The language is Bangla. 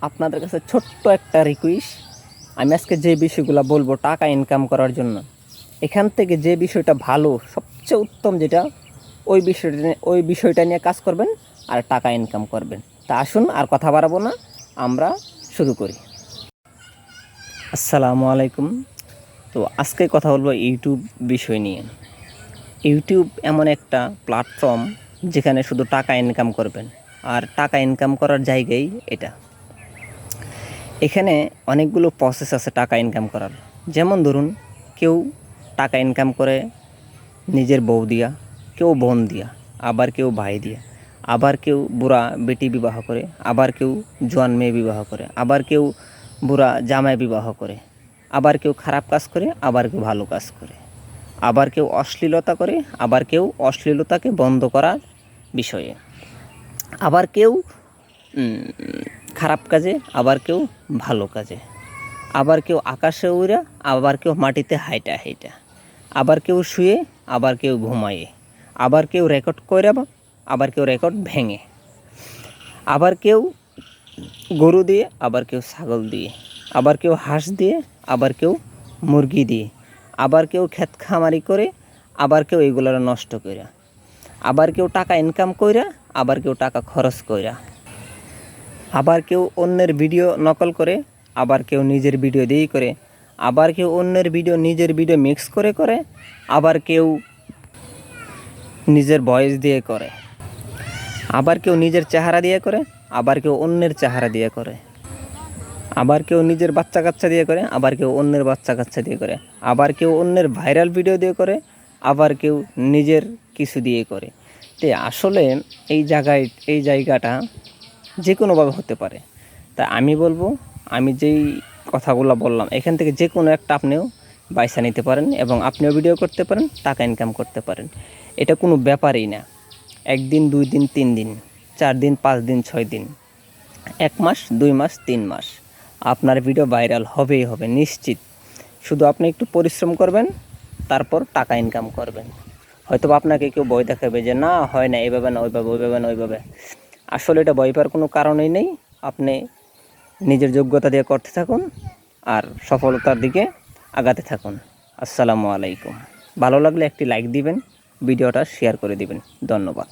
আপনাদের কাছে ছোট্ট একটা রিকোয়েস্ট আমি আজকে যে বিষয়গুলো বলব টাকা ইনকাম করার জন্য, এখান থেকে যে বিষয়টা ভালো, সবচেয়ে উত্তম যেটা, ওই বিষয়টা নিয়ে- ওই বিষয়টা নিয়ে কাজ করবেন আর টাকা ইনকাম করবেন। তা আসুন আর কথা বাড়াবো না, আমরা শুরু করি। আসসালামু আলাইকুম। তো আজকে কথা বলব ইউটিউব বিষয় নিয়ে। ইউটিউব এমন একটা প্ল্যাটফর্ম যেখানে শুধু টাকা ইনকাম করবেন, আর টাকা ইনকাম করার জায়গাই এটা। এখানে অনেকগুলো প্রসেস আছে টাকা ইনকাম করার। যেমন ধরুন, কেউ টাকা ইনকাম করে নিজের বউ দিয়া, কেউ বোন দিয়া, আবার কেউ ভাই দিয়া, আবার কেউ বুড়া বেটি বিবাহ করে, আবার কেউ জোয়ান মেয়ে বিবাহ করে, আবার কেউ বুড়া জামাই বিবাহ করে, আবার কেউ খারাপ কাজ করে, আবার কেউ ভালো কাজ করে, আবার কেউ অশ্লীলতা করে, আবার কেউ অশ্লীলতাকে বন্ধ করার বিষয়ে, আবার কেউ খারাপ কাজে আবার কেউ ভালো কাজে আবার কেউ আকাশে উড়া আবার কেউ মাটিতে হাইটা হাইটা আবার কেউ শুয়ে আবার কেউ ঘুমায়ে আবার কেউ রেকর্ড করে আবার কেউ রেকর্ড ভেঙে আবার কেউ গরু দিয়ে আবার কেউ ছাগল দিয়ে আবার কেউ হাঁস দিয়ে আবার কেউ মুরগি দিয়ে আবার কেউ ক্ষেত খামারি করে আবার কেউ এগুলোর নষ্ট কইরা আবার কেউ টাকা ইনকাম কইরা আবার কেউ টাকা খরচ কইরা আবার কেউ অন্যের ভিডিও নকল করে আবার কেউ নিজের ভিডিও দিয়েই করে আবার কেউ অন্যের ভিডিও নিজের ভিডিও মিক্স করে করে আবার কেউ নিজের ভয়েস দিয়ে করে আবার কেউ নিজের চেহারা দিয়ে করে আবার কেউ অন্যের চেহারা দিয়ে করে আবার কেউ নিজের বাচ্চা কাচ্চা দিয়ে করে আবার কেউ অন্যের বাচ্চা কাচ্চা দিয়ে করে আবার কেউ অন্যের ভাইরাল ভিডিও দিয়ে করে আবার কেউ নিজের কিছু দিয়ে করে তে আসলে এই জায়গায় এই জায়গাটা যে কোনোভাবে হতে পারে। তা আমি বলব, আমি যেই কথাগুলো বললাম, এখান থেকে যে কোনো একটা আপনিও বাইসা নিতে পারেন এবং আপনিও ভিডিও করতে পারেন, টাকা ইনকাম করতে পারেন। এটা কোনো ব্যাপারই না। একদিন, দুই দিন, তিন দিন, চার দিন, পাঁচ দিন, ছয় দিন, এক মাস, দুই মাস, তিন মাস, আপনার ভিডিও ভাইরাল হবেই হবে, নিশ্চিত। শুধু আপনি একটু পরিশ্রম করবেন, তারপর টাকা ইনকাম করবেন। হয়তো আপনাকে কেউ বই দেখাবে যে, না, হয় না এইভাবে না, ওইভাবে ওইভাবে না, ওইভাবে। আসলে এটা ভয় পাওয়ার কোনো কারণই নেই। আপনি নিজের যোগ্যতা দিয়ে করতে থাকুন আর সফলতার দিকে আগাতে থাকুন। আসসালামু আলাইকুম। ভালো লাগলে একটি লাইক দিবেন, ভিডিওটা শেয়ার করে দিবেন। ধন্যবাদ।